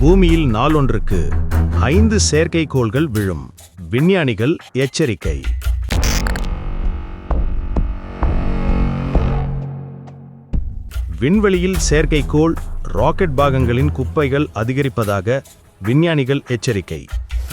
பூமியில் நாளொன்றுக்கு ஐந்து செயற்கைக்கோள்கள் விழும். விஞ்ஞானிகள் எச்சரிக்கை. விண்வெளியில் செயற்கைக்கோள் ராக்கெட் பாகங்களின் குப்பைகள் அதிகரிப்பதாக விஞ்ஞானிகள் எச்சரிக்கை.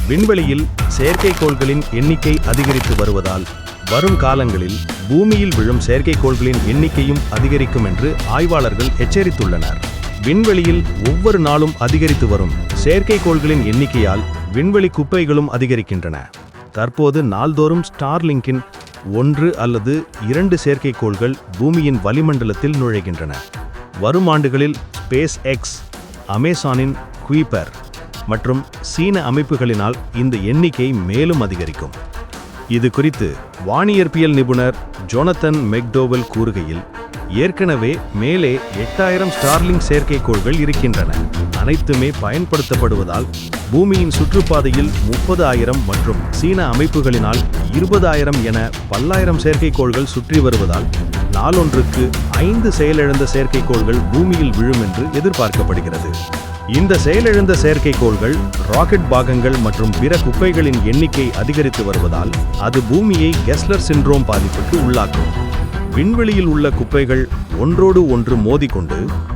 விண்வெளியில் செயற்கைக்கோள்களின் எண்ணிக்கை அதிகரித்து வருவதால் வரும் காலங்களில் பூமியில் விழும் செயற்கைக்கோள்களின் எண்ணிக்கையும் அதிகரிக்கும் என்று ஆய்வாளர்கள் எச்சரித்துள்ளனர். விண்வெளியில் ஒவ்வொரு நாளும் அதிகரித்து வரும் செயற்கைக்கோள்களின் எண்ணிக்கையால் விண்வெளி குப்பைகளும் அதிகரிக்கின்றன. தற்போது நாள்தோறும் ஸ்டார்லிங்கின் ஒன்று அல்லது இரண்டு செயற்கைக்கோள்கள் பூமியின் வளிமண்டலத்தில் நுழைகின்றன. வரும் ஆண்டுகளில் ஸ்பேஸ் எக்ஸ் அமேசானின் குயிப்பர் மற்றும் சீன அமைப்புகளினால் இந்த எண்ணிக்கை மேலும் அதிகரிக்கும். இது குறித்து வானியற்பியல் நிபுணர் ஜோனத்தன் மெக்டோவல் கூறுகையில் ஏற்கனவே மேலே எட்டாயிரம் ஸ்டார்லிங் செயற்கைக்கோள்கள் இருக்கின்றன. அனைத்துமே பயன்படுத்தப்படுவதால் பூமியின் சுற்றுப்பாதையில் முப்பது ஆயிரம் மற்றும் சீன அமைப்புகளினால் இருபதாயிரம் என பல்லாயிரம் செயற்கைக்கோள்கள் சுற்றி வருவதால் நாளொன்றுக்கு ஐந்து செயலிழந்த செயற்கைக்கோள்கள் பூமியில் விழும் என்று எதிர்பார்க்கப்படுகிறது. இந்த செயலிழந்த செயற்கைக்கோள்கள் ராக்கெட் பாகங்கள் மற்றும் பிற குப்பைகளின் எண்ணிக்கை அதிகரித்து வருவதால் அது பூமியை கெஸ்லர் சிண்ட்ரோம் பாதிப்புக்கு உள்ளாக்கும். விண்வெளியில் உள்ள குப்பைகள் ஒன்றோடு ஒன்று மோதிக்கொண்டு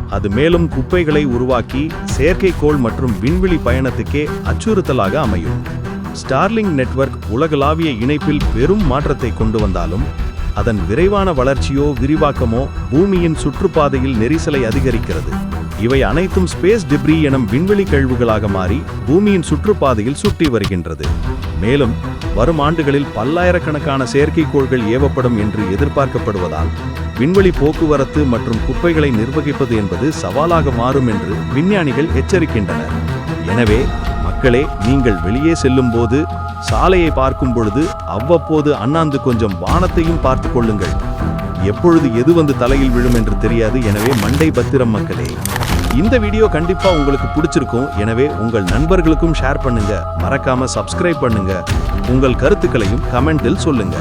அது மேலும் குப்பைகளை உருவாக்கி செயற்கைக்கோள் மற்றும் விண்வெளி பயணத்துக்கே அச்சுறுத்தலாக அமையும். ஸ்டார்லிங் நெட்வொர்க் உலகளாவிய இணைப்பில் பெரும் மாற்றத்தை கொண்டு வந்தாலும் அதன் விரைவான வளர்ச்சியோ விரிவாக்கமோ பூமியின் சுற்றுப்பாதையில் நெரிசலை அதிகரிக்கிறது. இவை அனைத்தும் ஸ்பேஸ் டிப்ரி எனும் விண்வெளி கழிவுகளாக மாறி பூமியின் சுற்றுப்பாதையில் சுற்றி வருகின்றது. மேலும் வரும் ஆண்டுகளில் பல்லாயிரக்கணக்கான செயற்கைக்கோள்கள் ஏவப்படும் என்று எதிர்பார்க்கப்படுவதால் விண்வெளி போக்குவரத்து மற்றும் குப்பைகளை நிர்வகிப்பது என்பது சவாலாக மாறும் என்று விஞ்ஞானிகள் எச்சரிக்கின்றனர். எனவே மக்களே நீங்கள் வெளியே செல்லும்போது சாலையை பார்க்கும் பொழுது அவ்வப்போது அண்ணாந்து கொஞ்சம் வானத்தையும் பார்த்து கொள்ளுங்கள். எப்பொழுது எது வந்து தலையில் விழும் என்று தெரியாது. எனவே மண்டை பத்திரம் மக்களே. இந்த வீடியோ கண்டிப்பா உங்களுக்கு பிடிச்சிருக்கும். எனவே உங்கள் நண்பர்களுக்கும் ஷேர் பண்ணுங்க. மறக்காம சப்ஸ்கிரைப் பண்ணுங்க. உங்கள் கருத்துக்களையும் கமெண்டில் சொல்லுங்க.